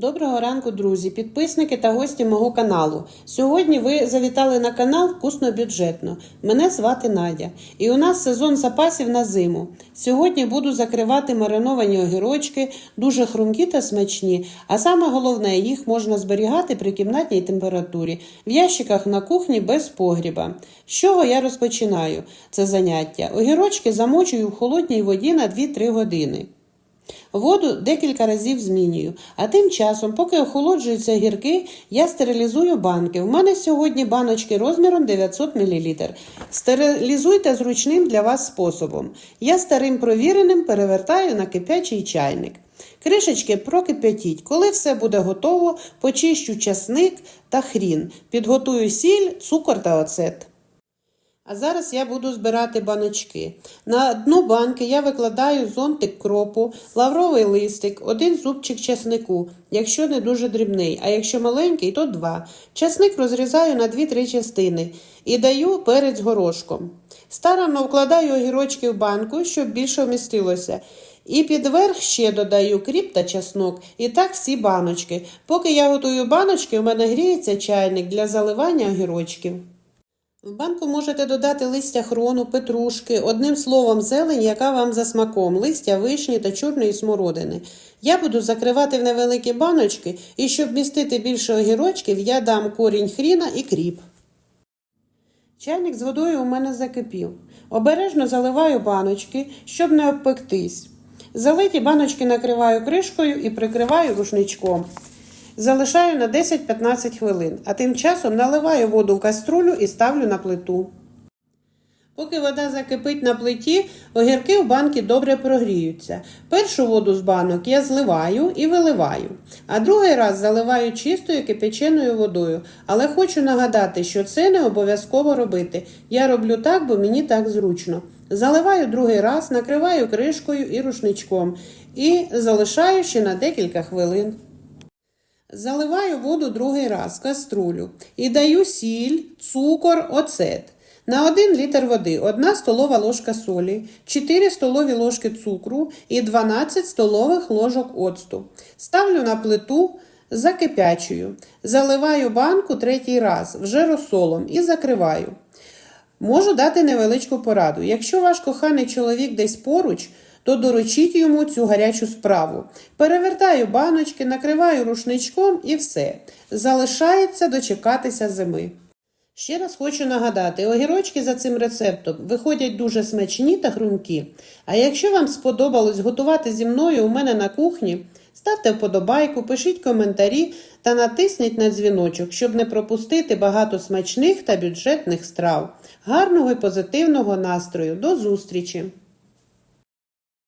Доброго ранку, друзі, підписники та гості мого каналу. Сьогодні ви завітали на канал Вкусно бюджетно. Мене звати Надя, і у нас сезон запасів на зиму. Сьогодні буду закривати мариновані огірочки, дуже хрумкі та смачні. А саме головне, їх можна зберігати при кімнатній температурі, в ящиках на кухні без погріба. З чого я розпочинаю це заняття? Огірочки замочую в холодній воді на 2-3 години. Воду декілька разів змінюю, а тим часом, поки охолоджуються гірки, я стерилізую банки. У мене сьогодні баночки розміром 900 мл. Стерилізуйте зручним для вас способом. Я старим провіреним перевертаю на кипячий чайник. Кришечки прокип'ятіть. Коли все буде готово, почищу часник та хрін. Підготую сіль, цукор та оцет. А зараз я буду збирати баночки. На дно банки я викладаю зонтик кропу, лавровий листик, один зубчик чеснику, якщо не дуже дрібний, а якщо маленький, то два. Часник розрізаю на 2-3 частини і даю перець горошком. Старанно вкладаю огірочки в банку, щоб більше вмістилося. І під верх ще додаю кріп та чеснок. І так всі баночки. Поки я готую баночки, у мене гріється чайник для заливання огірочків. В банку можете додати листя хрону, петрушки, одним словом, зелень, яка вам за смаком, листя вишні та чорної смородини. Я буду закривати в невеликі баночки, і щоб містити більше огірочків, я дам корінь хріна і кріп. Чайник з водою у мене закипів. Обережно заливаю баночки, щоб не обпектись. Залиті баночки накриваю кришкою і прикриваю рушничком. Залишаю на 10-15 хвилин, а тим часом наливаю воду в каструлю і ставлю на плиту. Поки вода закипить на плиті, огірки в банки добре прогріються. Першу воду з банок я зливаю і виливаю, а другий раз заливаю чистою кипяченою водою. Але хочу нагадати, що це не обов'язково робити. Я роблю так, бо мені так зручно. Заливаю другий раз, накриваю кришкою і рушничком і залишаю ще на декілька хвилин. Заливаю воду другий раз каструлю і даю сіль, цукор, оцет. На 1 літр води 1 столова ложка солі, 4 столові ложки цукру і 12 столових ложок оцту. Ставлю на плиту, закипячую. Заливаю банку третій раз вже розсолом і закриваю. Можу дати невеличку пораду. Якщо ваш коханий чоловік десь поруч, то доручіть йому цю гарячу справу. Перевертаю баночки, накриваю рушничком і все. Залишається дочекатися зими. Ще раз хочу нагадати, огірочки за цим рецептом виходять дуже смачні та хрумкі. А якщо вам сподобалось готувати зі мною у мене на кухні, ставте вподобайку, пишіть коментарі та натисніть на дзвіночок, щоб не пропустити багато смачних та бюджетних страв. Гарного і позитивного настрою. До зустрічі!